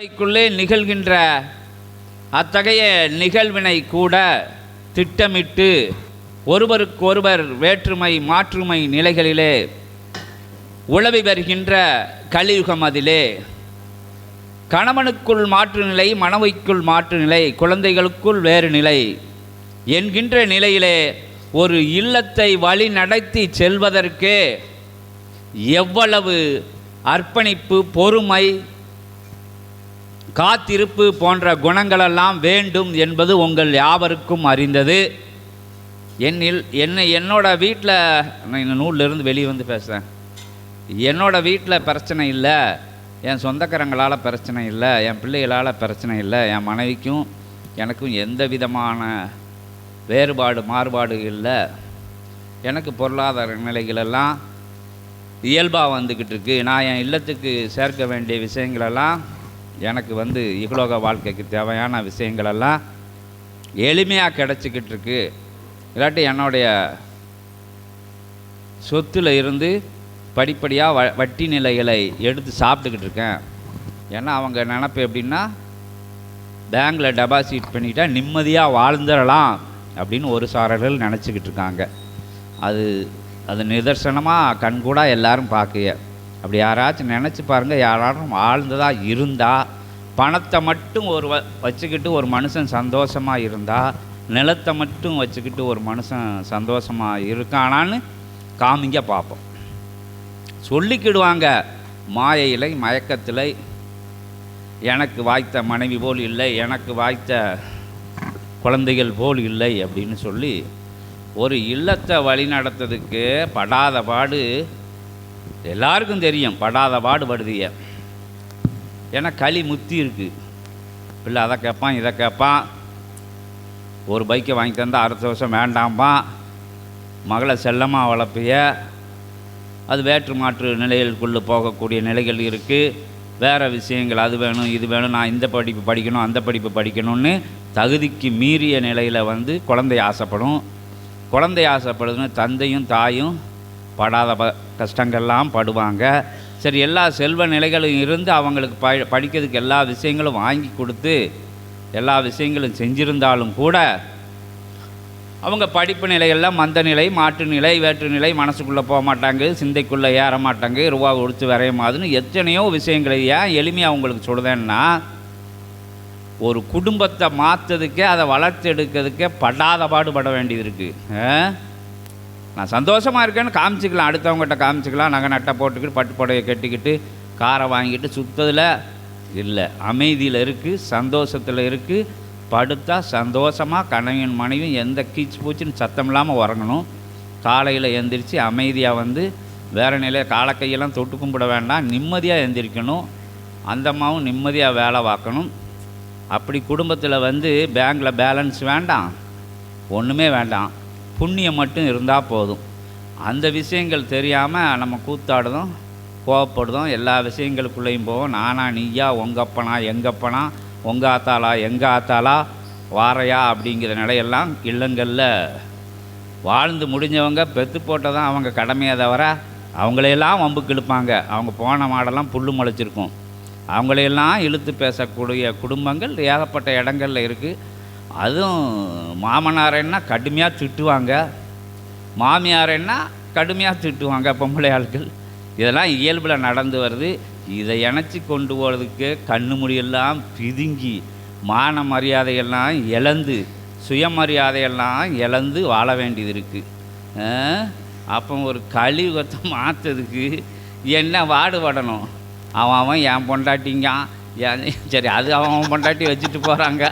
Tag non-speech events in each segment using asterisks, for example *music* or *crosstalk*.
க்குள்ளே நிகழ்கின்ற அத்தகைய நிகழ்வினை கூட திட்டமிட்டு ஒருவருக்கொருவர் வேற்றுமை மாற்றுமை நிலைகளிலே உழவி வருகின்ற கலியுகம் அதிலே. கணவனுக்குள் மாற்று நிலை மனைவிக்குள் மாற்று நிலை குழந்தைகளுக்குள் வேறு நிலை என்கின்ற நிலையிலே ஒரு இல்லத்தை வழி நடத்தி செல்வதற்கே எவ்வளவு அர்ப்பணிப்பு பொறுமை காத்திருப்பு போன்ற குணங்களெல்லாம் வேண்டும் என்பது உங்கள் யாவருக்கும் அறிந்தது. என்னில் என்னை என்னோட வீட்டில் நான் இந்த நூல்லேருந்து வெளியே வந்து பேசுகிறேன் என்னோடய வீட்டில் பிரச்சனை இல்லை. என் சொந்தக்காரங்களால் பிரச்சனை இல்லை. என் பிள்ளைகளால் பிரச்சனை இல்லை. என் மனைவிக்கும் எனக்கும் எந்த விதமான வேறுபாடு மாறுபாடு இல்லை. எனக்கு பொருளாதார நிலைகளெல்லாம் இயல்பாக வந்துக்கிட்டு இருக்கு. நான் என் இல்லத்துக்கு சேர்க்க வேண்டிய விஷயங்களெல்லாம் எனக்கு வந்து இகலோக வாழ்க்கைக்கு தேவையான விஷயங்களெல்லாம் எளிமையாக கிடச்சிக்கிட்டு இருக்கு இல்லாட்டி என்னுடைய சொத்துல இருந்து படிப்படியாக வ வட்டி நிலைகளை எடுத்து சாப்பிட்டுக்கிட்டு இருக்கேன் ஏன்னா அவங்க நினப்பு எப்படின்னா பேங்க்கில் டெபாசிட் பண்ணிட்டால் நிம்மதியாக வாழ்ந்துடலாம் அப்படின்னு ஒரு சாரர்கள் நினச்சிக்கிட்டு இருக்காங்க அது அது நிதர்சனமாக கண்கூடாக எல்லாரும் பார்க்கைய அப்படி யாராச்சும் நினச்சி பாருங்கள் யாராலும் வாழ்ந்ததாக இருந்தால் பணத்தை மட்டும் ஒரு வ வச்சுக்கிட்டு ஒரு மனுஷன் சந்தோஷமாக இருந்தால் நிலத்தை மட்டும் வச்சுக்கிட்டு ஒரு மனுஷன் சந்தோஷமாக இருக்கானான்னு காமிங்க பார்ப்போம். சொல்லிக்கிடுவாங்க மாயையிலை மயக்கத்திலை எனக்கு வாய்த்த மனைவி போல் இல்லை எனக்கு வாய்த்த குழந்தைகள் போல் இல்லை அப்படின்னு சொல்லி ஒரு இல்லத்தை வழி நடத்துறதுக்கு படாத பாடு எல்லாருக்கும் தெரியும். படாத பாடு படுதிய ஏன்னா களி முத்தி இருக்கு. பிள்ளை அதை கேட்பான் இதை கேட்பான். ஒரு பைக்கை வாங்கி தந்தால் அடுத்த வருஷம் வேண்டாம்பான். மகளை செல்லமாக வளர்ப்பிய. அது வேற்று மாற்று நிலைகளுக்குள்ளே போகக்கூடிய நிலைகள் இருக்குது வேறு விஷயங்கள் அது வேணும் இது வேணும் நான் இந்த படிப்பு படிக்கணும் அந்த படிப்பு படிக்கணும்னு தகுதிக்கு மீறிய நிலையில் வந்து குழந்தை ஆசைப்படும். குழந்தை ஆசைப்படுதுன்னு தந்தையும் தாயும் படாத ப கஷ்டங்கள்லாம் படுவாங்க. சரி எல்லா செல்வ நிலைகளும் இருந்து அவங்களுக்கு ப படிக்கிறதுக்கு எல்லா விஷயங்களும் வாங்கி கொடுத்து எல்லா விஷயங்களும் செஞ்சிருந்தாலும் கூட அவங்க படிப்பு நிலைகளில் மந்த நிலை மாற்று நிலை வேற்று நிலை மனசுக்குள்ளே போக மாட்டாங்க சிந்தைக்குள்ளே ஏற மாட்டாங்க ரூபா கொடுத்து வரைய மாதிரின்னு எத்தனையோ விஷயங்களை ஏன் எளிமையாக அவங்களுக்கு சொல்லுதேன்னா ஒரு குடும்பத்தை மாற்றுறதுக்கே அதை வளர்த்து எடுக்கிறதுக்கே படாத பாடுபட வேண்டியது இருக்குது நான் சந்தோஷமாக இருக்கேன்னு காமிச்சிக்கலாம் அடுத்தவங்ககிட்ட காமிச்சிக்கலாம் நகை நட்டை போட்டுக்கிட்டு பட்டு புடவை கட்டிக்கிட்டு காரை வாங்கிட்டு சுத்ததில் இல்லை. அமைதியில் இருக்குது சந்தோஷத்தில் இருக்குது படுத்தா சந்தோஷமாக கணவன் மனைவியும் எந்த கீச்சு பூச்சின்னு சத்தம் இல்லாமல் உறங்கணும். காலையில் எந்திரிச்சு அமைதியாக வந்து வேறு நிலைய காலை கையெல்லாம் தொட்டு கும்பிட வேண்டாம் நிம்மதியாக எந்திரிக்கணும். அந்தம்மாவும் நிம்மதியாக வேலை பார்க்கணும். அப்படி குடும்பத்தில் வந்து பேங்க்கில் பேலன்ஸ் வேண்டாம். ஒன்றுமே வேண்டாம். புண்ணியம் மட்டும் இருந்தால் போதும். அந்த விஷயங்கள் தெரியாமல் நம்ம கூத்தாடுதோம் கோவப்படுதோம் எல்லா விஷயங்களுக்குள்ளேயும் போவோம். நானா நீயா உங்கப்பனா எங்கப்பனா உங்கள் ஆத்தாளா எங்கள் ஆத்தாளா வாரையா அப்படிங்கிற நிலையெல்லாம் இல்லங்களில். வாழ்ந்து முடிஞ்சவங்க பெத்து போட்டதான் அவங்க கடமையை தவிர அவங்களையெல்லாம் வம்புக்கு இழுப்பாங்க அவங்க போன மாடெல்லாம் புல்லு முளைச்சிருக்கும். அவங்களையெல்லாம் இழுத்து பேசக்கூடிய குடும்பங்கள் ஏகப்பட்ட இடங்கள்ல இருக்குது அதுவும் மாமனாரன்னா கடுமையாக திட்டுவாங்க. மாமியாரன்னா கடுமையாக திட்டுவாங்க பொம்பளை ஆட்கள் இதெல்லாம் இயல்பில் நடந்து வருது. இதை இணைச்சி கொண்டு போகிறதுக்கு கண்ணு முடியெல்லாம் பிதுங்கி மான மரியாதையெல்லாம் இழந்து சுயமரியாதையெல்லாம் இழந்து வாழ வேண்டியது இருக்குது அப்போ ஒரு கழிவத்தை மாற்றதுக்கு என்ன வாடுபடணும் அவன் அவன் என் பொண்டாட்டிங்கான் சரி அது அவன் அவன் பொண்டாட்டி வச்சுட்டு போகிறாங்க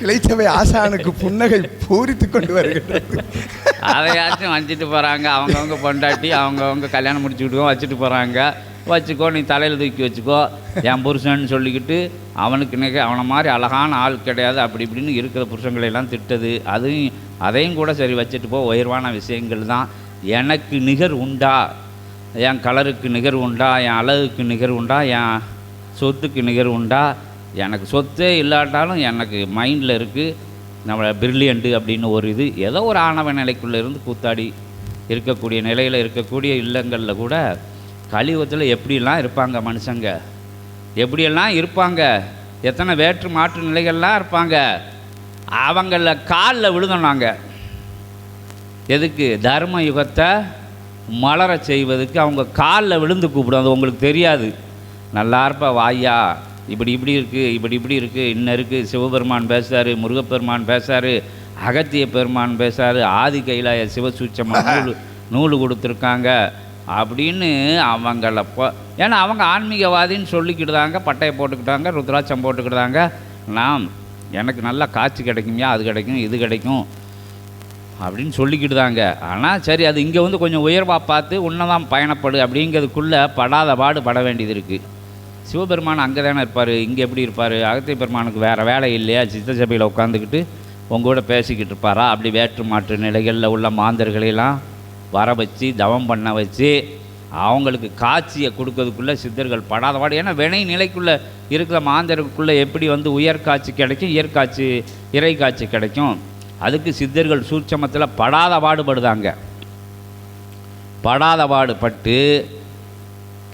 கிளைச்சவை ஆசானுக்கு புன்னகை பூரித்து கொண்டு வருகிறது. அதையாச்சும் வச்சுட்டு போகிறாங்க அவங்கவுங்க பொண்டாட்டி அவங்கவுங்க கல்யாணம் முடிச்சுக்கிட்டு வச்சுட்டு போகிறாங்க வச்சுக்கோ நீ தலையில் தூக்கி வச்சுக்கோ. என் புருஷன்னு சொல்லிக்கிட்டு அவனுக்கு இன்றைக்கி அவனை மாதிரி அழகான ஆள் கிடையாது. அப்படி இப்படின்னு இருக்கிற புருஷங்களையெல்லாம் திட்டது. அதையும் அதையும் கூட சரி வச்சுட்டு போ. உயர்வான விஷயங்கள் தான். எனக்கு நிகர் உண்டா? என் கலருக்கு நிகர் உண்டா? என் அழகுக்கு நிகர் உண்டா? என் சொத்துக்கு நிகர் உண்டா? எனக்கு சொத்தே இல்லாட்டாலும் எனக்கு மைண்டில் இருக்குது நம்மளை பிரில்லியண்ட்டு அப்படின்னு ஒரு இது. ஏதோ ஒரு ஆணவ நிலைக்குள்ளே இருந்து கூத்தாடி இருக்கக்கூடிய நிலையில் இருக்கக்கூடிய இல்லங்களில் கூட கலியுகத்தில் எப்படிலாம் இருப்பாங்க மனுஷங்க? எப்படியெல்லாம் இருப்பாங்க? எத்தனை வேற்று மாற்று நிலைகள்லாம் இருப்பாங்க? அவங்கள காலில் விழுந்தோம் நாங்கள் எதுக்கு? தர்ம யுகத்தை மலர செய்வதுக்கு அவங்க காலில் விழுந்து கூப்பிடும். அது உங்களுக்கு தெரியாது. நல்லா இருப்பா வாயா இப்படி இப்படி இருக்குது இப்படி இப்படி இருக்குது இன்னும் இருக்குது சிவபெருமான் பேசுகிறாரு முருகப்பெருமான் பேசுகிறாரு அகத்திய பெருமான் பேசுகிறாரு ஆதி கைலாய சிவசூச்சமாக *laughs* நூல் நூல் கொடுத்துருக்காங்க. அப்படின்னு அவங்கள போ ஏன்னா அவங்க ஆன்மீகவாதின்னு சொல்லிக்கிட்டுதாங்க பட்டையை போட்டுக்கிட்டாங்க ருத்ராட்சம் போட்டுக்கிட்டாங்க நான் எனக்கு நல்லா காட்சி கிடைக்கும்யா அது கிடைக்கும் இது கிடைக்கும் அப்படின்னு சொல்லிக்கிட்டு தாங்க ஆனால் சரி அது இங்கே வந்து கொஞ்சம் உயர்வாக பார்த்து உன்னதான் பயணப்படு அப்படிங்கிறதுக்குள்ளே படாத பாடு பட வேண்டியது இருக்குது சிவபெருமான் அங்கே தானே இருப்பார் இங்கே எப்படி இருப்பார்? அகத்திய பெருமானுக்கு வேறு வேலை இல்லையா? சித்த சபையில் உட்காந்துக்கிட்டு உங்க கூட பேசிக்கிட்டு இருப்பாரா? அப்படி வேற்று மாற்று நிலைகளில் உள்ள மாந்தர்களையெல்லாம் வர வச்சு தவம் பண்ண வச்சு அவங்களுக்கு காட்சியை கொடுக்கறதுக்குள்ளே சித்தர்கள் படாத பாடு. ஏன்னா வினை நிலைக்குள்ளே இருக்கிற மாந்தருக்குள்ளே எப்படி வந்து உயர் காட்சி கிடைக்கும் இயற்காட்சி இறை காட்சி கிடைக்கும்? அதுக்கு சித்தர்கள் சூட்சமத்தில் படாத பாடுபடுதாங்க. படாத பாடுபட்டு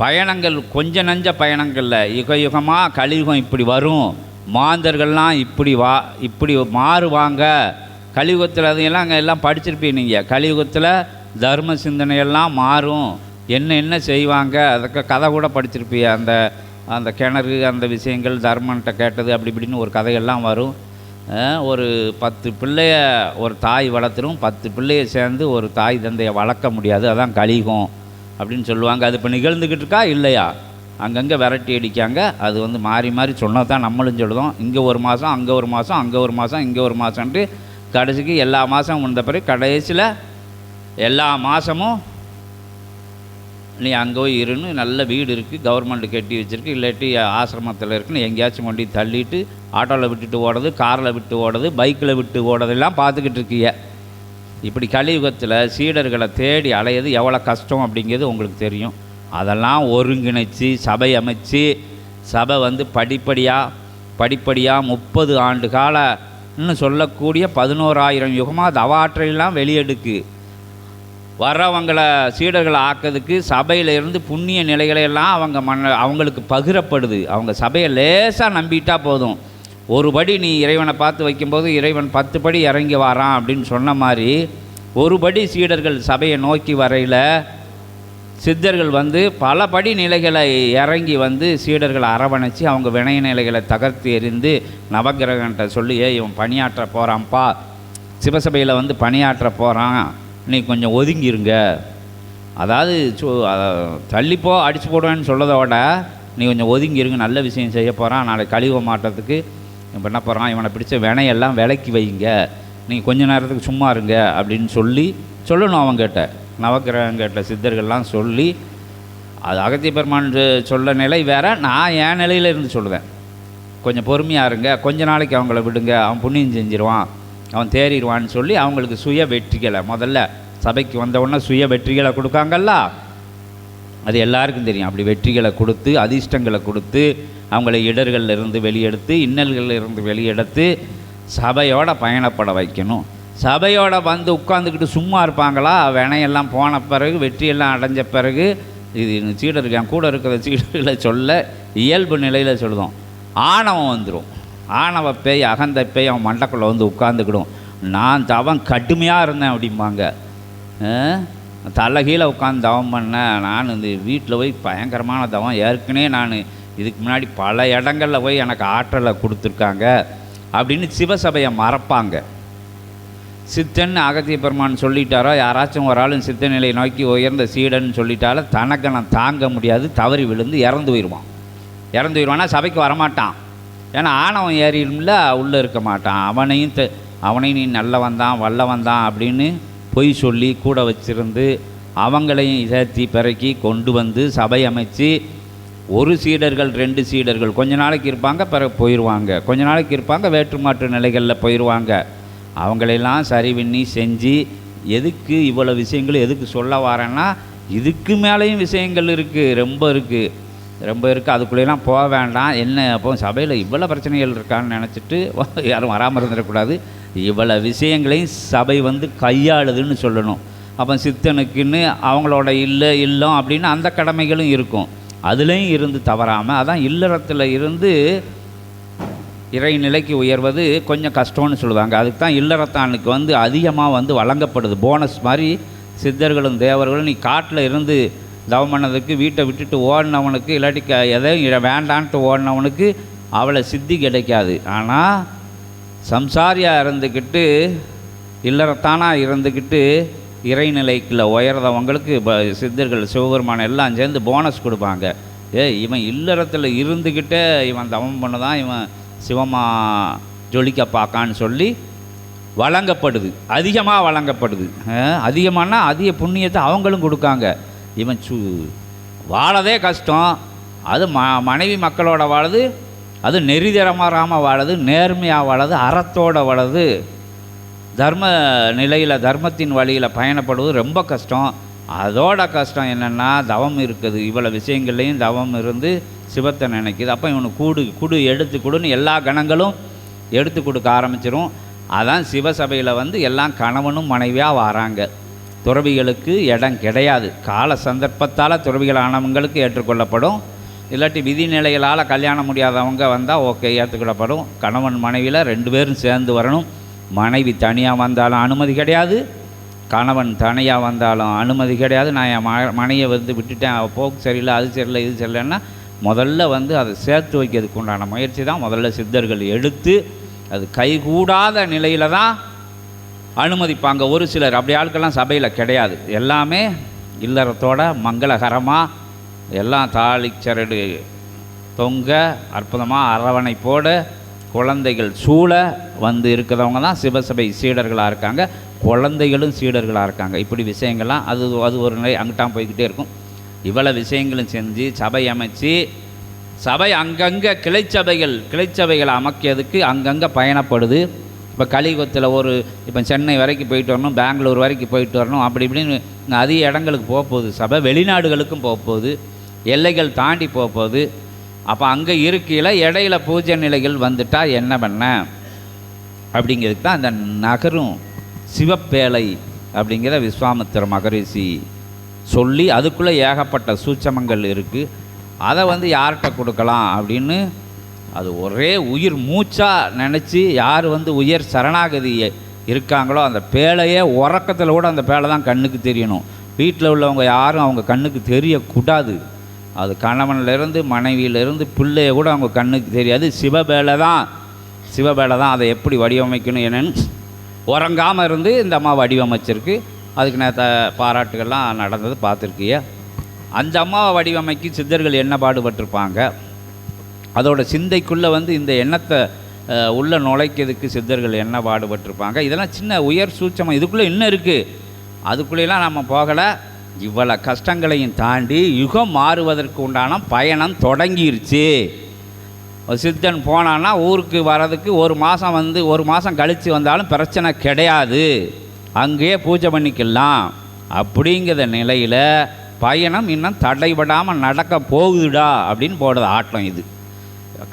பயணங்கள் கொஞ்ச நஞ்ச பயணங்களில் யுக யுகமாக கலியுகம் இப்படி வரும் மாந்தர்கள்லாம் இப்படி வா இப்படி மாறுவாங்க. கலியுகத்தில் அதையெல்லாம் அங்கே எல்லாம் படிச்சிருப்பீங்க நீங்கள் கலியுகத்தில் தர்ம சிந்தனையெல்லாம் மாறும். என்ன என்ன செய்வாங்க? அதுக்கு கதை கூட படிச்சிருப்பீங்க அந்த அந்த கிணறு அந்த விஷயங்கள் தர்மன்ட்ட கேட்டது அப்படி இப்படின்னு ஒரு கதையெல்லாம் வரும். ஒரு பத்து பிள்ளைய ஒரு தாய் வளர்த்துரும் பத்து பிள்ளைய சேர்ந்து ஒரு தாய் தந்தையை வளர்க்க முடியாது. அதான் கலியுகம். அப்படின்னு சொல்லுவாங்க. அது இப்போ நிகழ்ந்துக்கிட்டு இருக்கா? இல்லையா? அங்கங்கே விரட்டி அடிக்காங்க. அது வந்து மாறி மாறி சொன்னால் தான் நம்மளும் சொல்லுவோம் இங்கே ஒரு மாதம் அங்கே ஒரு மாதம் அங்கே ஒரு மாதம் இங்கே ஒரு மாதம்ன்ட்டு கடைசிக்கு எல்லா மாதம் வந்த பிறகு கடைசியில் எல்லா மாதமும் நீ அங்கே போய் இருன்னு நல்ல வீடு இருக்குது கவர்மெண்ட் கட்டி வச்சுருக்கு இல்லாட்டி ஆசிரமத்தில் இருக்குன்னு எங்கேயாச்சும் கொண்டு தள்ளிட்டு ஆட்டோவில் விட்டுட்டு ஓடுறது காரில் விட்டு ஓடுறது பைக்கில் விட்டு ஓடுறதெல்லாம் பார்த்துக்கிட்டு இருக்கீங்க இப்படி கலியுகத்தில் சீடர்களை தேடி அலையிறது எவ்வளோ கஷ்டம் அப்படிங்கிறது உங்களுக்கு தெரியும். அதெல்லாம் ஒருங்கிணைச்சு சபை அமைச்சு சபை வந்து படிப்படியாக படிப்படியாக முப்பது ஆண்டு காலன்னு சொல்லக்கூடிய பதினோராயிரம் யுகமாக தவாற்றையெல்லாம் வெளியெடுக்கு. வர்றவங்களை சீடர்களை ஆக்கிறதுக்கு சபையில இருந்து புண்ணிய நிலைகளை எல்லாம் அவங்க மண்ண அவங்களுக்கு பகிரப்படுது. அவங்க சபையை லேசாக நம்பிட்டா போதும். ஒரு படி நீ இறைவனை பார்த்து வைக்கும்போது இறைவன் பத்து படி இறங்கி வாரான் அப்படின்னு சொன்ன மாதிரி ஒரு படி சீடர்கள் சபையை நோக்கி வரையில் சித்தர்கள் வந்து பல படி நிலைகளை இறங்கி வந்து சீடர்களை அரவணைச்சி அவங்க வினய நிலைகளை தகர்த்து எறிந்து நவகிரகன்ட்ட சொல்லி இவன் பணியாற்ற போகிறான்ப்பா சிவசபையில் வந்து பணியாற்ற போகிறான் நீ கொஞ்சம் ஒதுங்கிருங்க. அதாவது தள்ளிப்போ அடிச்சு போடுவேன்னு சொல்லதோட நீ கொஞ்சம் ஒதுங்கிருங்க. நல்ல விஷயம் செய்ய போகிறான் நாளைக்கு கழிவு மாட்டத்துக்கு இவன் பண்ண போகிறான் இவனை பிடிச்ச வினையெல்லாம் விலக்கி வைங்க. நீங்கள் கொஞ்ச நேரத்துக்கு சும்மா இருங்க அப்படின்னு சொல்லி சொல்லணும் அவங்ககிட்ட நவக்கிரகங்கிட்ட சித்தர்கள்லாம் சொல்லி அது அகத்திய பெருமான் சொல்ல நிலை வேற. நான் என் நிலையில இருந்து சொல்லுவேன். கொஞ்சம் பொறுமையாக இருங்க. கொஞ்ச நாளைக்கு அவங்கள விடுங்க. அவன் புண்ணியம் செஞ்சிருவான். அவன் தேறிடுவான்னு சொல்லி அவங்களுக்கு சுய வெற்றிகளை முதல்ல சபைக்கு வந்த உடனே சுய வெற்றிகளை கொடுக்காங்கல்ல? அது எல்லாருக்கும் தெரியும். அப்படி வெற்றிகளை கொடுத்து அதிர்ஷ்டங்களை கொடுத்து அவங்கள இடர்களில் இருந்து வெளியெடுத்து இன்னல்களில் இருந்து வெளியெடுத்து சபையோட பயணப்பட வைக்கணும். சபையோட வந்து உட்காந்துக்கிட்டு சும்மா இருப்பாங்களா? வினையெல்லாம் போன பிறகு வெற்றியெல்லாம் அடைஞ்ச பிறகு இது இந்த சீடருக்கு என் கூட இருக்கிற சீடர்களை சொல்ல இயல்பு நிலையில் சொல்லுவோம் ஆணவம் வந்துடும் ஆணவ பேய் அகந்த பேய் அவன் மண்டக்குள்ளே வந்து உட்காந்துக்கிடும் நான் தவம் கடுமையாக இருந்தேன் அப்படிம்பாங்க. தலைகீழே உட்காந்து தவம் பண்ணேன் நான் இந்த வீட்டில் போய் பயங்கரமான தவம். ஏற்கனவே நான் இதுக்கு முன்னாடி பல இடங்களில் போய் எனக்கு ஆற்றலை கொடுத்துருக்காங்க அப்படின்னு சிவசபையை மறப்பாங்க. சித்தன் அகத்திய பெருமான் சொல்லிட்டாரோ யாராச்சும் ஒரு ஆளும் சித்த நிலையை நோக்கி உயர்ந்த சீடன் சொல்லிட்டால தனக்கு நான் தாங்க முடியாது தவறி விழுந்து இறந்து போயிடுவான். இறந்து போயிடுவான்னா சபைக்கு வரமாட்டான். ஏன்னா ஆணவம் ஏறிடும்ல உள்ளே இருக்க மாட்டான். அவனையும் த அவனையும் நீ நல்லவன் தான் வல்லவன் தான் அப்படின்னு பொய் சொல்லி கூட வச்சிருந்து அவங்களையும் சேர்த்தி பிறக்கி கொண்டு வந்து சபை அமைச்சு ஒரு சீடர்கள் ரெண்டு சீடர்கள். கொஞ்ச நாளைக்கு இருப்பாங்க பிறகு போயிடுவாங்க கொஞ்ச நாளைக்கு இருப்பாங்க வேற்று மாற்று நிலைகளில் போயிடுவாங்க அவங்களெல்லாம் சரி பண்ணி செஞ்சு எதுக்கு இவ்வளோ விஷயங்கள் எதுக்கு சொல்ல வரேன்னா இதுக்கு மேலேயும் விஷயங்கள் இருக்குது ரொம்ப இருக்குது ரொம்ப இருக்குது அதுக்குள்ளேலாம் போக வேண்டாம். என்ன அப்போ சபையில் இவ்வளோ பிரச்சனைகள் இருக்கான்னு நினச்சிட்டு யாரும் வராமல் இருந்துடக்கூடாது. இவ்வளோ விஷயங்களையும் சபை வந்து கையாளுதுன்னு சொல்லணும். அப்போ சித்தனுக்குன்னு அவங்களோட இல்லை இல்லம் அப்படின்னு அந்த கடமைகளும் இருக்கும். அதுலேயும் இருந்து தவறாமல் அதான் இல்லறத்தில் இருந்து இறை நிலைக்கு உயர்வது கொஞ்சம் கஷ்டம்னு சொல்லுவாங்க. அதுக்கு தான் இல்லறத்தானுக்கு வந்து அதிகமாக வந்து வழங்கப்படுது. போனஸ் மாதிரி சித்தர்களும் தேவர்களும் நீ காட்டில் இருந்து தவம் பண்ணதுக்கு வீட்டை விட்டுட்டு ஓடினவனுக்கு இல்லாட்டி க எதையும் வேண்டான்ட்டு ஓடினவனுக்கு அவளை சித்தி கிடைக்காது. ஆனால் சம்சாரியாக இருந்துக்கிட்டு இல்லறத்தானாக இருந்துக்கிட்டு இறைநிலைக்குள்ள உயர்ந்தவங்களுக்கு இப்போ சித்தர்கள் சிவபெருமான் எல்லாம் சேர்ந்து போனஸ் கொடுப்பாங்க. ஏ இவன் இல்லறத்தில் இருந்துக்கிட்டே இவன் தவம் பண்ணதான் இவன் சிவமா ஜொலிக்க பார்க்கான்னு சொல்லி வழங்கப்படுது. அதிகமாக வழங்கப்படுது. அஹ், அதிகமானா அதிக புண்ணியத்தை அவங்களும் கொடுக்காங்க. இவன் சு வாழதே கஷ்டம். அது ம மனைவி மக்களோட வாழது அது நெறிதரமாறாமல் வாழது நேர்மையாக வாழது அறத்தோட வளது தர்ம நிலையில் தர்மத்தின் வழியில் பயணப்படுவது ரொம்ப கஷ்டம். அதோட கஷ்டம் என்னென்னா தவம் இருக்குது. இவ்வளோ விஷயங்கள்லையும் தவம் இருந்து சிவத்தை நினைக்குது. அப்போ இவனுக்கு கூடு குடு எடுத்து கொடுன்னு எல்லா கணங்களும் எடுத்து கொடுக்க ஆரம்பிச்சிரும். அதான் சிவசபையில் வந்து எல்லாம் கணவனும் மனைவியாக வராங்க. துறவிகளுக்கு இடம் கிடையாது. கால சந்தர்ப்பத்தால் துறவிகள் ஆனவங்களுக்கு ஏற்றுக்கொள்ளப்படும். இல்லாட்டி விதிநிலைகளால் கல்யாணம் முடியாதவங்க வந்தால் ஓகே ஏற்றுக்கிடப்படும் கணவன் மனைவியில் ரெண்டு பேரும் சேர்ந்து வரணும். மனைவி தனியாக வந்தாலும் அனுமதி கிடையாது. கணவன் தனியாக வந்தாலும் அனுமதி கிடையாது. நான் என் ம மனையை வந்து விட்டுட்டேன். போக்கு சரியில்லை அது சரியில்லை இது சரியில்லைன்னா முதல்ல வந்து அதை சேர்த்து வைக்கிறதுக்கு உண்டான முயற்சி தான் முதல்ல சித்தர்கள் எடுத்து அது கைகூடாத நிலையில் தான் அனுமதிப்பாங்க. ஒரு சிலர் அப்படி ஆட்கள்லாம் சபையில் கிடையாது. எல்லாமே இல்லறத்தோட மங்களகரமாக எல்லாம் தாளிச்சரடு தொங்க அற்புதமாக அரவணைப்போட குழந்தைகள் சூழ வந்து இருக்கிறவங்க தான் சிவசபை சீடர்களாக இருக்காங்க. குழந்தைகளும் சீடர்களாக இருக்காங்க. இப்படி விஷயங்கள்லாம் அது அது ஒரு நிலை அங்கிட்டாம் போய்கிட்டே இருக்கும். இவ்வளோ விஷயங்களும் செஞ்சு சபை அமைச்சு சபை அங்கங்கே கிளைச்சபைகள் கிளைச்சபைகளை அமைக்கிறதுக்கு அங்கங்கே பயணப்படுது. இப்போ கலிகுத்தில் ஒரு இப்போ சென்னை வரைக்கும் போயிட்டு வரணும் பெங்களூர் வரைக்கும் போயிட்டு வரணும் அப்படி இப்படின்னு அதிக இடங்களுக்கு போக போகுது. சபை வெளிநாடுகளுக்கும் போக போகுது. எல்லைகள் தாண்டி போக போகுது. அப்போ அங்கே இருக்கையில் இடையில பூஜை நிலைகள் வந்துட்டால் என்ன பண்ண? அப்படிங்கிறதுக்கு தான் அந்த நகரும் சிவப்பேலை அப்படிங்கிற விஸ்வாமித்திர மகரிஷி சொல்லி அதுக்குள்ளே ஏகப்பட்ட சூட்சமங்கள் இருக்குது அதை வந்து யார்கிட்ட கொடுக்கலாம் அப்படின்னு அது ஒரே உயிர் மூச்சாக நினச்சி யார் வந்து உயர் சரணாகதி இருக்காங்களோ அந்த பேழையே உறக்கத்தில் கூட அந்த பேழை தான் கண்ணுக்கு தெரியணும். வீட்டில் உள்ளவங்க யாரும் அவங்க கண்ணுக்கு தெரியக்கூடாது. அது கணவன்லேருந்து மனைவியிலேருந்து பிள்ளைய கூட அவங்க கண்ணுக்கு தெரியாது. சிவபேலை தான் சிவபேலை தான் அதை எப்படி வடிவமைக்கணும் என்னன்னு உறங்காமல் இருந்து இந்த அம்மா வடிவமைச்சிருக்கு. அதுக்கு நேற்ற பாராட்டுகள்லாம் நடந்தது பார்த்துருக்கிய? அந்த அம்மாவை வடிவமைக்கு சித்தர்கள் என்ன பாடுபட்டிருப்பாங்க? அதோட சிந்தைக்குள்ளே வந்து இந்த எண்ணத்தை உள்ள நுழைக்கிறதுக்கு சித்தர்கள் என்ன பாடுபட்டிருப்பாங்க? இதெல்லாம் சின்ன உயர் சூட்சமம் இதுக்குள்ளே இன்னும் இருக்குது அதுக்குள்ளேலாம் நம்ம போகலை. இவ்வளோ கஷ்டங்களையும் தாண்டி யுகம் மாறுவதற்கு உண்டான பயணம் தொடங்கிருச்சு. சித்தன் போனான்னா ஊருக்கு வர்றதுக்கு ஒரு மாதம் வந்து ஒரு மாதம் கழித்து வந்தாலும் பிரச்சனை கிடையாது. அங்கேயே பூஜை பண்ணிக்கலாம். அப்படிங்கிற நிலையில் பயணம் இன்னும் தடைபடாமல் நடக்க போகுதுடா அப்படின்னு போடுறது ஆட்டம் இது.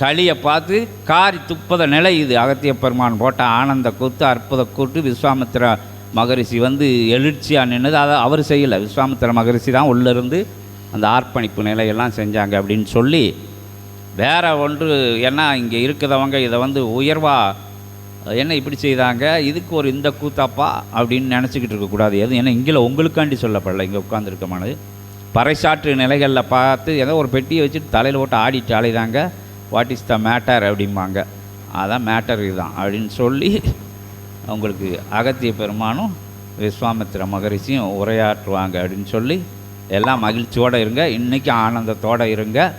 களியை பார்த்து காரி துப்பத நிலை இது. அகத்திய பெருமான் போட்ட ஆனந்த கூத்து அற்புத கூட்டு விஸ்வாமித்திர மகரிஷி வந்து எழுச்சியாக நின்னது. அதை அவர் செய்யலை. விஸ்வாமித்திர மகரிஷி தான் உள்ளிருந்து அந்த ஆர்ப்பணிப்பு நிலையெல்லாம் செஞ்சாங்க அப்படின்னு சொல்லி வேற ஒன்று ஏன்னா இங்கே இருக்கிறவங்க இதை வந்து உயர்வாக என்ன இப்படி செய்தாங்க? இதுக்கு ஒரு இந்த கூத்தாப்பா? அப்படின்னு நினச்சிக்கிட்டு இருக்கக்கூடாது. எது? ஏன்னா இங்கே உங்களுக்காண்டி சொல்லப்படல. இங்கே உட்காந்துருக்கமானது பறைசாற்று நிலைகளில் பார்த்து ஏதோ ஒரு பெட்டியை வச்சுட்டு தலையில் போட்டு ஆடிட்டு அலைதாங்க. வாட் இஸ் த மேட்டர் அப்படிம்பாங்க. அதான் மேட்டர் இதுதான். அப்படின்னு சொல்லி அவங்களுக்கு அகத்திய பெருமானும் விஸ்வாமித்திர மகரிஷியும் உரையாற்றுவாங்க அப்படின்னு சொல்லி எல்லாம் மகிழ்ச்சியோடு இருங்க. இன்றைக்கும் ஆனந்தத்தோடு இருங்க.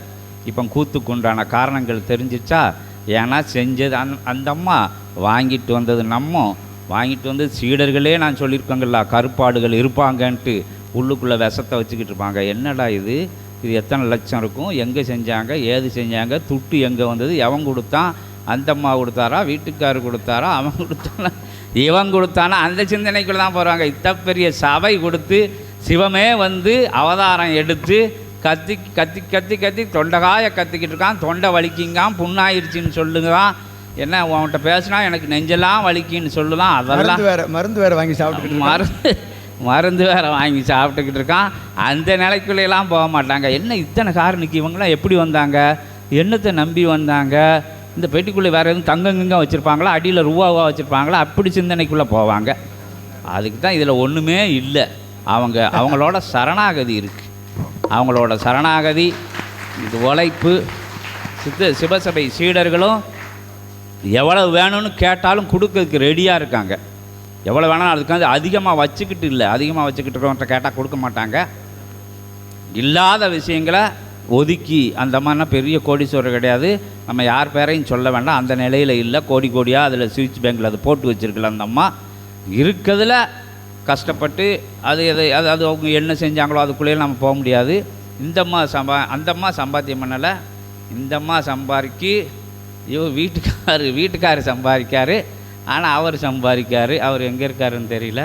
இப்போ கூத்துக்குண்டான காரணங்கள் தெரிஞ்சிச்சா? ஏன்னா செஞ்சது அந் அந்த அம்மா வாங்கிட்டு வந்தது நம்ம. வாங்கிட்டு வந்து சீடர்களே நான் சொல்லியிருக்கேங்கல்ல கருப்பாடுகள் இருப்பாங்கன்ட்டு உள்ளுக்குள்ளே விஷத்தை வச்சுக்கிட்டு இருப்பாங்க. என்னடா இது? இது எத்தனை லட்சம் இருக்கும்? எங்கே செஞ்சாங்க? ஏது செஞ்சாங்க? துட்டு எங்கே வந்தது? எவன் கொடுத்தான்? அந்த அம்மா கொடுத்தாரா? வீட்டுக்காரர் கொடுத்தாரா? அவன் கொடுத்தானா? இவன் கொடுத்தானா? அந்த சிந்தனைக்குள்ள தான் போகிறாங்க இத்த பெரிய சபை கொடுத்து சிவமே வந்து அவதாரம் எடுத்து கத்தி கத்தி கத்தி கத்தி தொண்டைகாய கத்திக்கிட்டு இருக்கான். தொண்டை வலிக்குங்கான் புண்ணாயிருச்சுன்னு சொல்லுங்கிறான் என்ன உன்கிட்ட பேசினா எனக்கு நெஞ்செல்லாம் வலிக்குன்னு சொல்லுதான். அதெல்லாம் வேற மருந்து வேற வாங்கி இருக்கான். மருந்து மருந்து வேறு வாங்கி சாப்பிட்டுக்கிட்டு இருக்கான். அந்த நிலைக்குள்ளெல்லாம் போக மாட்டாங்க. என்ன இத்தனை காரணிக்கு இவங்களாம் எப்படி வந்தாங்க? என்னத்தை நம்பி வந்தாங்க? இந்த பெட்டிக்குள்ளே வேறு எதுவும் தங்கங்கங்க வச்சுருப்பாங்களா? அடியில் ரூபாவாக வச்சுருப்பாங்களா? அப்படி சிந்தனைக்குள்ளே போவாங்க. அதுக்கு தான் இதில் ஒன்றுமே இல்லை. அவங்க அவங்களோட சரணாகதி இருக்குது அவங்களோட சரணாகதி இது உழைப்பு. சித்த சிவசபை சீடர்களும் எவ்வளவு வேணும்னு கேட்டாலும் கொடுக்கறதுக்கு ரெடியாக இருக்காங்க. எவ்வளோ வேணாலும் அதுக்காந்து அதிகமாக வச்சுக்கிட்டு இல்லை. அதிகமாக வச்சுக்கிட்டு இருக்கவன்ட்ட கேட்டால் கொடுக்க மாட்டாங்க. இல்லாத விஷயங்களை ஒதுக்கி அந்த மாதிரினா பெரிய கோடீஸ்வரர் கிடையாது. நம்ம யார் பேரையும் சொல்ல வேண்டாம். அந்த நிலையில் இல்லை. கோடி கோடியாக அதில் சுவிட்ச் பேங்கில் அது போட்டு வச்சுருக்கலாம் அந்த அம்மா. இருக்கிறதுல கஷ்டப்பட்டு அது எதை அது அது அவங்க என்ன செஞ்சாங்களோ அதுக்குள்ளேயே நம்ம போக முடியாது. இந்த அம்மா சம்பா அந்த அம்மா சம்பாத்தியம் பண்ணலை. இந்த அம்மா சம்பாதிக்கி இவ வீட்டுக்காரு வீட்டுக்காரு சம்பாதிக்காரு. ஆனால் அவர் சம்பாதிக்காரு அவர் எங்கே இருக்காருன்னு தெரியல.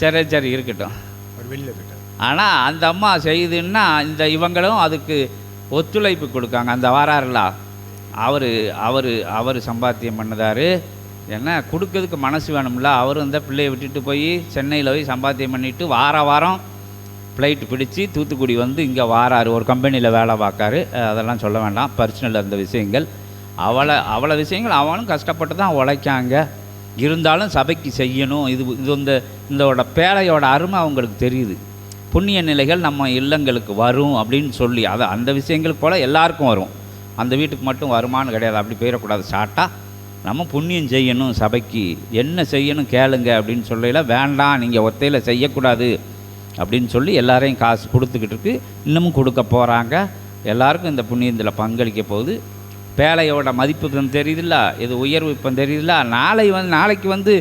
சரி சரி இருக்கட்டும். வெளியில் போயிட்டார். ஆனால் அந்த அம்மா செய்யுதுன்னா இந்த இவங்களும் அதுக்கு ஒத்துழைப்பு கொடுக்காங்க. அந்த வாராருல அவர் அவர் அவர் சம்பாத்தியம் பண்ணதாரு. என்ன கொடுக்கறதுக்கு மனசு வேணும்ல. அவரும் இந்த பிள்ளையை விட்டுட்டு போய் சென்னையில் போய் சம்பாத்தியம் பண்ணிட்டு வார வாரம் ஃப்ளைட் பிடிச்சி தூத்துக்குடி வந்து இங்கே வாராரு. ஒரு கம்பெனியில் வேலை பார்க்காரு. அதெல்லாம் சொல்ல வேண்டாம். பர்சனல் அந்த விஷயங்கள். அவளை அவளை விஷயங்கள் அவனும் கஷ்டப்பட்டு தான் உழைக்காங்க. இருந்தாலும் சபைக்கு செய்யணும். இது இது இந்த இதோட பேழையோட அருமை அவங்களுக்கு தெரியுது. புண்ணிய நிலைகள் நம்ம இல்லங்களுக்கு வரும் அப்படின்னு சொல்லி அதை அந்த விஷயங்கள் போல் எல்லாருக்கும் வரும். அந்த வீட்டுக்கு மட்டும் வருமானு கிடையாது. அப்படி போயிடக்கூடாது. சாட்டா நம்ம புண்ணியம் செய்யணும். சபைக்கு என்ன செய்யணும் கேளுங்க அப்படின்னு சொல்லல வேண்டாம் நீங்கள் ஒத்தையில் செய்யக்கூடாது. அப்படின்னு சொல்லி எல்லாரையும் காசு கொடுத்துக்கிட்டு இருக்கு. இன்னமும் கொடுக்க போகிறாங்க எல்லாருக்கும் இந்த புண்ணியத்தில் பங்களிக்க போகுது. வேலையோட மதிப்பு இப்போ தெரியுதுல்ல? இது உயர்வு இப்போ தெரியுதுல்ல? நாளை வந்து நாளைக்கு வந்து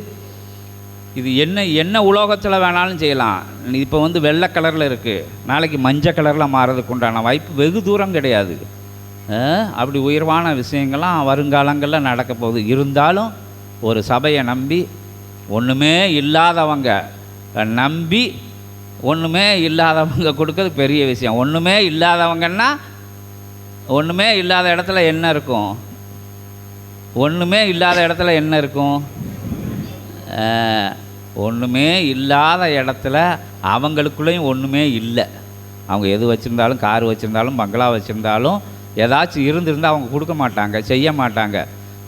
இது என்ன என்ன உலோகத்தில் வேணாலும் செய்யலாம். இப்போ வந்து வெள்ளை கலரில் இருக்குது நாளைக்கு மஞ்சள் கலரில் மாறதுக்கு உண்டான வாய்ப்பு வெகு தூரம் கிடையாது. அப்படி உயர்வான விஷயங்கள்லாம் வருங்காலங்களில் நடக்க போகுது. இருந்தாலும் ஒரு சபையை நம்பி ஒன்றுமே இல்லாதவங்க நம்பி ஒன்றுமே இல்லாதவங்க கொடுக்கறது பெரிய விஷயம். ஒன்றுமே இல்லாதவங்கன்னா ஒன்றுமே இல்லாத இடத்துல என்ன இருக்கும்? ஒன்றுமே இல்லாத இடத்துல என்ன இருக்கும்? ஒன்றுமே இல்லாத இடத்துல அவங்களுக்குள்ளேயும் ஒன்றுமே இல்லை. அவங்க எது வச்சுருந்தாலும் கார் வச்சுருந்தாலும் பங்களா வச்சுருந்தாலும் ஏதாச்சும் இருந்திருந்தால் அவங்க கொடுக்க மாட்டாங்க செய்ய மாட்டாங்க.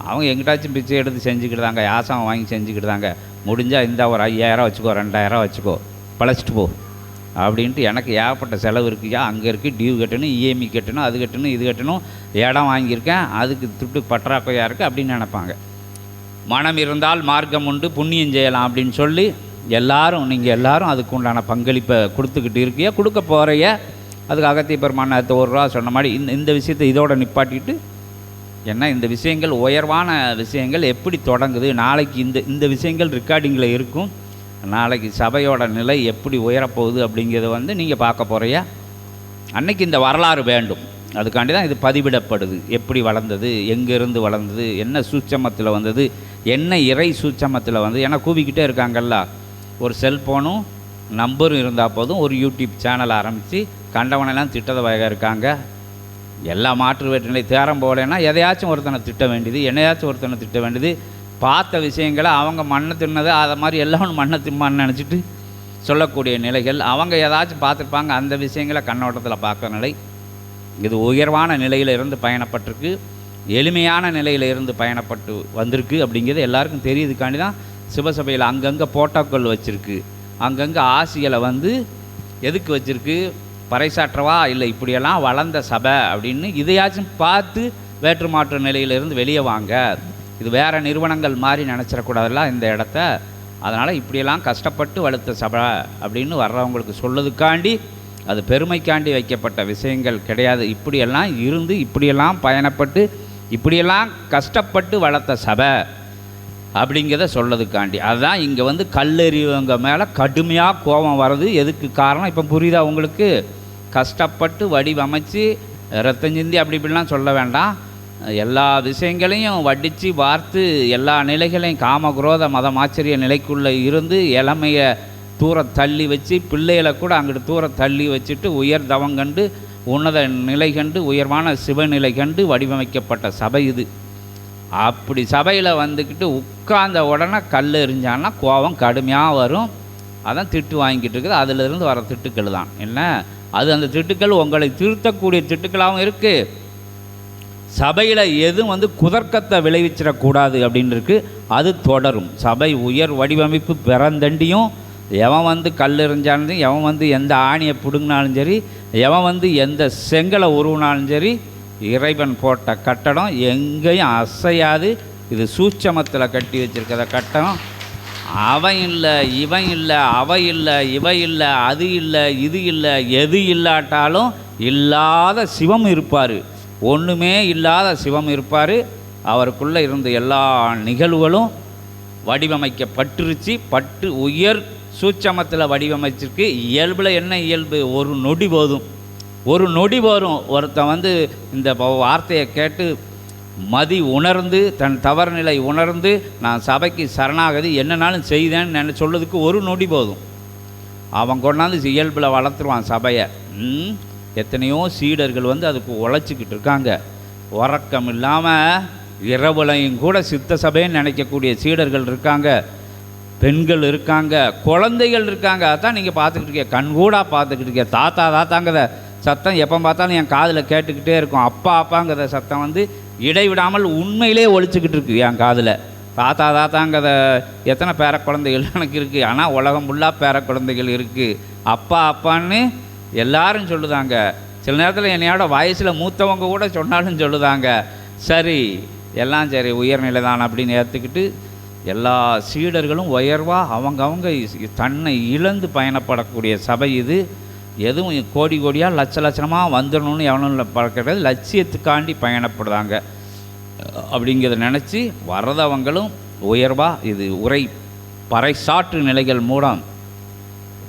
அவங்க எங்கிட்டாச்சும் பிச்சை எடுத்து செஞ்சுக்கிட்டாங்க யாசம் வாங்கி செஞ்சுக்கிட்டாங்க முடிஞ்சால் இந்த ஒரு ஐயாயிரம் வச்சுக்கோ ரெண்டாயிரம் வச்சுக்கோ பழச்சிட்டு போ. அப்படின்ட்டு எனக்கு ஏகப்பட்ட செலவு இருக்குயா அங்கே இருக்குது டியூ கட்டணும் இஎம்ஐ கட்டணும் அது கட்டணும் இது கட்டணும். இடம் வாங்கியிருக்கேன் அதுக்கு துட்டு பற்றாக்குறையாக இருக்குது அப்படின்னு நினைப்பாங்க. மனம் இருந்தால் மார்க்கம் உண்டு புண்ணியம் செய்யலாம் அப்படின்னு சொல்லி எல்லாரும் நீங்கள் எல்லாரும் அதுக்கு உண்டான பங்களிப்பை கொடுத்துக்கிட்டு இருக்கியா? கொடுக்க போகிறைய அதுக்கு அகத்திய பெருமானத்தை ஒரு ரூபா சொன்ன மாதிரி இந்த இந்த விஷயத்தை இதோட நிப்பாட்டிட்டு ஏன்னா இந்த விஷயங்கள் உயர்வான விஷயங்கள் எப்படி தொடங்குது? நாளைக்கு இந்த இந்த விஷயங்கள் ரெக்கார்டிங்கில் இருக்கும். நாளைக்கு சபையோட நிலை எப்படி உயரப்போகுது அப்படிங்கிறத வந்து நீங்கள் பார்க்க போகிறைய அன்னைக்கு இந்த வரலாறு வேண்டும். அதுக்காண்டி தான் இது பதிவிடப்படுது. எப்படி வளர்ந்தது? எங்கேருந்து வளர்ந்தது? என்ன சூட்சமத்தில் வந்தது? என்ன இறை சூட்சமத்தில் வந்து ஏன்னா கூவிக்கிட்டே இருக்காங்கல்ல. ஒரு செல்ஃபோனும் நம்பரும் இருந்தால் போதும் ஒரு யூடியூப் சேனல் ஆரம்பித்து கண்டவனெல்லாம் திட்டத வகை இருக்காங்க. எல்லா மாற்று வேற்றுநிலை தேரம் போகலைன்னா எதையாச்சும் ஒருத்தனை திட்ட வேண்டியது என்னையாச்சும் ஒருத்தனை திட்ட வேண்டியது. பார்த்த விஷயங்களை அவங்க மண்ணை தின்னது அதை மாதிரி எல்லாம் ஒன்று மண்ணை திம்மான்னு நினச்சிட்டு சொல்லக்கூடிய நிலைகள். அவங்க ஏதாச்சும் பார்த்துருப்பாங்க அந்த விஷயங்களை கண்ணோட்டத்தில் பார்க்குற நிலை. இது உயர்வான நிலையில் இருந்து பயணப்பட்டிருக்கு. எளிமையான நிலையில் இருந்து பயணப்பட்டு வந்திருக்கு அப்படிங்கிறது எல்லாருக்கும் தெரியுதுக்காண்டி தான் சிவசபையில் அங்கங்கே போட்டோக்கள் வச்சுருக்கு. அங்கங்கே ஆசிகளை வந்து எதுக்கு வச்சுருக்கு? பறைசாற்றவா? இல்லை இப்படியெல்லாம் வளர்ந்த சபை அப்படின்னு இதையாச்சும் பார்த்து வேற்று மாற்று நிலையிலிருந்து வெளியே வாங்க. இது வேறு நிறுவனங்கள் மாதிரி நினச்சிடக்கூடாதுல்ல இந்த இடத்த. அதனால் இப்படியெல்லாம் கஷ்டப்பட்டு வளர்த்த சபை அப்படின்னு வர்றவங்களுக்கு சொல்லதுக்காண்டி அது பெருமைக்காண்டி வைக்கப்பட்ட விஷயங்கள் கிடையாது. இப்படியெல்லாம் இருந்து இப்படியெல்லாம் பயணப்பட்டு இப்படியெல்லாம் கஷ்டப்பட்டு வளர்த்த சபை அப்படிங்கிறத சொல்லதுக்காண்டி அதுதான் இங்கே வந்து கல்லெறிவங்க மேலே கடுமையாக கோபம் வர்றது. எதுக்கு காரணம்? இப்போ புரியுதா உங்களுக்கு? கஷ்டப்பட்டு வடிவமைச்சு ரத்தம் சிந்தி அப்படி இப்படிலாம் சொல்ல வேண்டாம். எல்லா விஷயங்களையும் வடித்து வார்த்து எல்லா நிலைகளையும் காமகுரோத மதமாச்சரிய நிலைக்குள்ளே இருந்து இளமையை தூர தள்ளி வச்சு பிள்ளைகளை கூட அங்கிட்டு தூர தள்ளி வச்சுட்டு உயர் தவம் கண்டு உன்னத நிலை கண்டு உயர்வான சிவநிலை கண்டு வடிவமைக்கப்பட்ட சபை இது. அப்படி சபையில் வந்துக்கிட்டு உட்கார்ந்த உடனே கல் எறிஞ்சான்னா கோபம் கடுமையாக வரும். அதான் திட்டு வாங்கிட்டு இருக்குது. அதிலிருந்து வர திட்டுக்கள் தான். என்ன? அது அந்த திட்டுக்கள் உங்களை திருத்தக்கூடிய திட்டுக்களாகவும் இருக்குது சபையில் எதுவும் வந்து குதர்க்கத்தை விளைவிச்சிடக்கூடாது அப்படின்னு அது தொடரும். சபை உயர் வடிவமைப்பு பிறந்தண்டியும் எவன் வந்து கல் எறிஞ்சாலும் எவன் வந்து எந்த ஆணியை பிடுங்கினாலும் சரி எவன் வந்து எந்த செங்கலை உருவினாலும் சரி இறைவன் போட்ட கட்டடம் எங்கேயும் அசையாது. இது சூட்சமத்தில் கட்டி வச்சிருக்கிற கட்டடம். அவன் இல்லை இவன் இல்லை அவ இல்லை இவ இல்லை அது இல்லை இது இல்லை எது இல்லாட்டாலும் இல்லாத சிவம் இருப்பார். ஒன்றுமே இல்லாத சிவம் இருப்பார். அவருக்குள்ளே இருந்த எல்லா நிகழ்வுகளும் வடிவமைக்கப்பட்டுருச்சு. பட்டு உயர் சூட்சமத்தில் வடிவமைச்சிருக்கு. இயல்பில் என்ன இயல்பு? ஒரு நொடி போதும். ஒரு நொடி வரும் ஒருத்தன் வந்து இந்த வார்த்தையை கேட்டு மதி உணர்ந்து தன் தவறுநிலை உணர்ந்து நான் சபைக்கு சரணாகதி என்னனாலும் செய்தேன்னு நினை சொல்லதுக்கு ஒரு நொடி போதும். அவன் கொண்டாந்து இயல்பில் வளர்த்துருவான் சபையை. எத்தனையோ சீடர்கள் வந்து அதுக்கு உழைச்சிக்கிட்டு இருக்காங்க. உறக்கம் இல்லாமல் இரவுலையும் கூட சித்த சபைன்னு நினைக்கக்கூடிய சீடர்கள் இருக்காங்க. பெண்கள் இருக்காங்க குழந்தைகள் இருக்காங்க. அதான் நீங்கள் பார்த்துக்கிட்டு இருக்கீங்க. கண்கூடாக பார்த்துக்கிட்டு இருக்கீங்க. தாத்தா தாத்தாங்கிறத சத்தம் எப்போ பார்த்தாலும் என் காதில் கேட்டுக்கிட்டே இருக்கும். அப்பா அப்பாங்கிறத சத்தம் வந்து இடைவிடாமல் உண்மையிலே ஒழிச்சிக்கிட்டு இருக்கு என் காதில். தாத்தா தாத்தாங்கிறத எத்தனை பேர குழந்தைகள் எனக்கு இருக்குது ஆனால் உலகம் ஃபுல்லாக பேர குழந்தைகள் இருக்குது அப்பா அப்பான்னு எல்லாரும் சொல்லுதாங்க. சில நேரத்தில் என்னையோட வயசில் மூத்தவங்க கூட சொன்னாலும் சொல்லுதாங்க. சரி எல்லாம் சரி உயர்நிலை தான் அப்படின்னு ஏற்றுக்கிட்டு எல்லா சீடர்களும் உயர்வாக அவங்கவங்க தன்னை இழந்து பயணப்படக்கூடிய சபை இது. எதுவும் கோடி கோடியாக லட்ச லட்சமாக வந்துடணும்னு எவனும் இல்லை பறக்கிறது லட்சியத்துக்காண்டி பயணப்படுறாங்க அப்படிங்கிறத நினச்சி வர்றதவங்களும் உயர்வாக இது உரை பறைசாற்று நிலைகள் மூலம்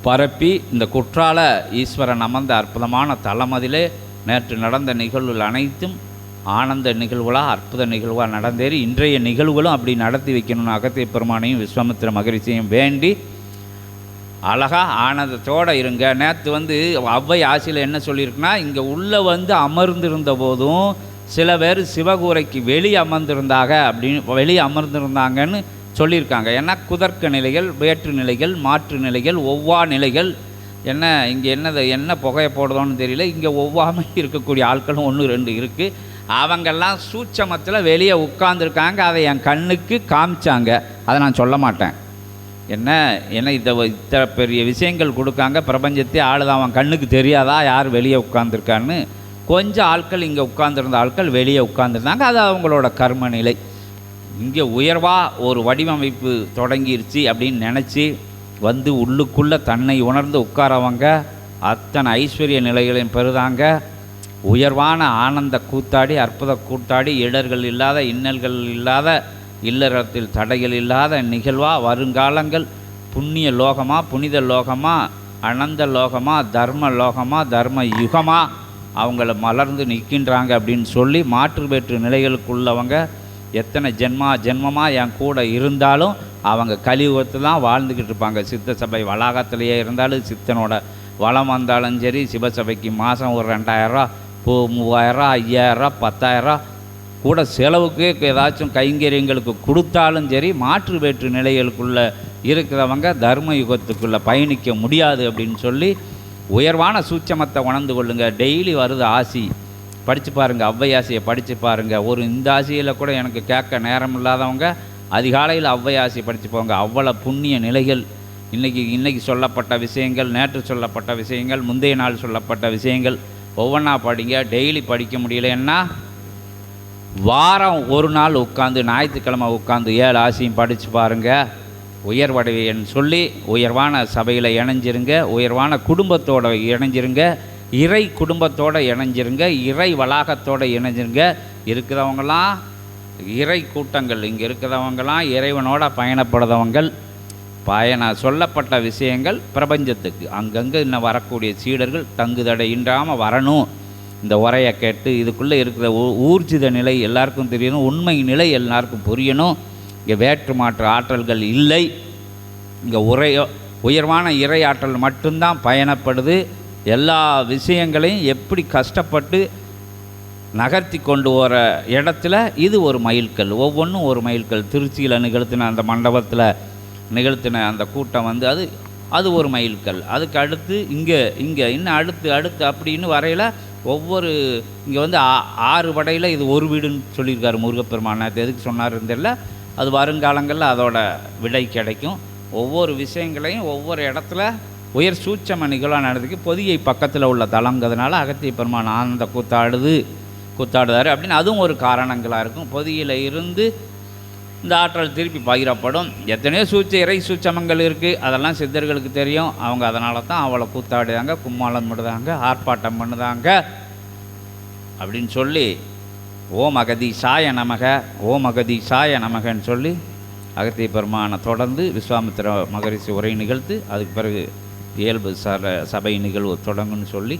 பரப்பி இந்த குற்றால ஈஸ்வரன் அமர்ந்த அற்புதமான தலமதிலே நேற்று நடந்த நிகழ்வுகள் அனைத்தும் ஆனந்த நிகழ்வுகளாக அற்புத நிகழ்வாக நடந்தேறி இன்றைய நிகழ்வுகளும் அப்படி நடத்தி வைக்கணும்னு அகத்திய பெருமானையும் விஸ்வாமித்திர மகரிஷியையும் வேண்டி அழகா ஆனந்தத்தோடு இருங்க. நேற்று வந்து அவ்வை ஆசையில் என்ன சொல்லியிருக்குன்னா இங்கே உள்ளே வந்து அமர்ந்திருந்த போதும் சில பேர் சிவகூரைக்கு வெளியே அமர்ந்திருந்தாங்க அப்படின்னு வெளியே அமர்ந்திருந்தாங்கன்னு சொல்லியிருக்காங்க. ஏன்னா குதர்க்க நிலைகள் வேற்று நிலைகள் மாற்று நிலைகள் ஒவ்வா நிலைகள் என்ன இங்கே என்னது என்ன புகையை போடுதோன்னு தெரியல. இங்கே ஒவ்வாமை *laughs* இருக்கக்கூடிய ஆட்களும் ஒன்று ரெண்டு இருக்குது அவங்கெல்லாம் சூட்சமத்தில் வெளியே உட்காந்துருக்காங்க அதை என் கண்ணுக்கு காமிச்சாங்க. அதை நான் சொல்ல மாட்டேன். என்ன என்ன இதை இத்தனை பெரிய விஷயங்கள் கொடுக்காங்க. பிரபஞ்சத்தை ஆளுதான். அவன் கண்ணுக்கு தெரியாதா? யார் வெளியே உட்காந்துருக்கான்னு கொஞ்சம் ஆட்கள் இங்கே உட்காந்துருந்த ஆட்கள் வெளியே உட்காந்துருந்தாங்க அது அவங்களோட கர்ம நிலை இங்கே உயர்வாக ஒரு வடிவமைப்பு தொடங்கிருச்சு அப்படின்னு நினச்சி வந்து உள்ளுக்குள்ளே தன்னை உணர்ந்து உட்காரவங்க அத்தனை ஐஸ்வர்ய நிலைகளையும் பெறுதாங்க. உயர்வான ஆனந்த கூத்தாடி அற்புத கூத்தாடி இடர்கள் இல்லாத இன்னல்கள் இல்லாத இல்லறத்தில் தடைகள் இல்லாத நிகழ்வாக வருங்காலங்கள். புண்ணிய லோகமாக புனித லோகமாக அனந்த லோகமாக தர்ம லோகமாக தர்ம யுகமாக அவங்கள மலர்ந்து நிற்கின்றாங்க அப்படின்னு சொல்லி மாற்று பெற்று நிலைகளுக்குள்ளவங்க எத்தனை ஜென்மா ஜென்மமாக என் கூட இருந்தாலும் அவங்க கலியுகத்தை தான் வாழ்ந்துக்கிட்டு இருப்பாங்க. சித்த சபை வளாகத்திலேயே இருந்தாலும் சித்தனோட வளம் வந்தாலும் சரி சிவசபைக்கு மாதம் ஒரு ரெண்டாயிரரூவா போ மூவாயிரரூவா ஐயாயிரரூவா பத்தாயிரரூவா கூட செலவுக்கு ஏதாச்சும் கைங்கரியங்களுக்கு கொடுத்தாலும் சரி மாற்று வேற்று நிலைகளுக்குள்ளே இருக்கிறவங்க தர்ம யுகத்துக்குள்ளே பயணிக்க முடியாது அப்படின்னு சொல்லி உயர்வான சூட்சமத்தை உணர்ந்து கொள்ளுங்கள் டெய்லி வருது ஆசி. படித்து பாருங்கள் ஔவை ஆசையை படித்து பாருங்கள் ஒரு இந்த ஆசையில் கூட எனக்கு கேட்க நேரம் இல்லாதவங்க அதிகாலையில் ஔவை ஆசையை படித்து போங்க. அவ்வளோ புண்ணிய நிலைகள். இன்றைக்கி இன்றைக்கி சொல்லப்பட்ட விஷயங்கள் நேற்று சொல்லப்பட்ட விஷயங்கள் முந்தைய நாள் சொல்லப்பட்ட விஷயங்கள் ஒவ்வொன்றா படிங்க. டெய்லி படிக்க முடியலன்னா வாரம் ஒரு நாள் உட்காந்து ஞாயிற்றுக்கிழமை உட்காந்து ஏழு ஆசையும் படித்து பாருங்கள் உயர்வடைவேன்னு சொல்லி உயர்வான சபையில் இணைஞ்சிருங்க. உயர்வான குடும்பத்தோட இணைஞ்சிருங்க. இறை குடும்பத்தோடு இணைஞ்சிருங்க இறை வளாகத்தோடு இணைஞ்சிருங்க. இருக்கிறவங்களாம் இறை கூட்டங்கள் இங்கே இருக்கிறவங்களாம் இறைவனோட பயணப்படுறவங்கள். பயண சொல்லப்பட்ட விஷயங்கள் பிரபஞ்சத்துக்கு. அங்கங்கே இன்னும் வரக்கூடிய சீடர்கள் தங்குதடை இன்றாமல் வரணும். இந்த உரையை கேட்டு இதுக்குள்ளே இருக்கிற ஊ- ஊர்ஜித நிலை எல்லாருக்கும் தெரியணும். உண்மை நிலை எல்லாருக்கும் புரியணும். இங்கே வேற்று மாற்று ஆற்றல்கள் இல்லை. இங்கே உரையோ உயர்வான இறை ஆற்றல் மட்டும்தான் பயணப்படுது. எல்லா விஷயங்களையும் எப்படி கஷ்டப்பட்டு நகர்த்தி கொண்டு வர இடத்துல இது ஒரு மைல்கல் ஒவ்வொன்றும் ஒரு மைல்கல் திருச்சியில் நிகழ்த்தின அந்த மண்டபத்தில் நிகழ்த்தின அந்த கூட்டம் வந்து அது அது ஒரு மைல்கல் அதுக்கு அடுத்து இங்கே இங்கே இன்னும் அடுத்து அடுத்து அப்படின்னு வரையில் ஒவ்வொரு இங்கே வந்து ஆ- ஆறு படையில் இது ஒரு வீடுன்னு சொல்லியிருக்காரு முருகப்பெருமான. எதுக்கு சொன்னாருன்னு தெரியல. அது வருங்காலங்களில் அதோட விடை கிடைக்கும். ஒவ்வொரு விஷயங்களையும் ஒவ்வொரு இடத்துல உயர் சூட்சம நிகழ்வாக நடந்துக்கு பொதியை பக்கத்தில் உள்ள தலங்கிறதுனால அகத்திய பெருமான் ஆனந்த கூத்தாடுது கூத்தாடுதாரு அப்படின்னு அதுவும் ஒரு காரணங்களாக இருக்கும். பொதியில் இருந்து இந்த ஆற்றல் திருப்பி பகிரப்படும். எத்தனையோ சூச்ச இறை சூச்சமங்கள் இருக்குது அதெல்லாம் சித்தர்களுக்கு தெரியும். அவங்க அதனால தான் அவளை கூத்தாடுதாங்க கும்மாளம் பண்ணுதாங்க ஆர்ப்பாட்டம் பண்ணுதாங்க அப்படின்னு சொல்லி ஓம் அகதி சாய நமக ஓம் அகதி சாய நமகன்னு சொல்லி அகத்திய பெருமானை தொடர்ந்து விஸ்வாமித்திர மகரிஷி உரை நிகழ்த்து அதுக்கு பிறகு இயல்பு சர சபை நிகழ்வு தொடங்குன்னு சொல்லி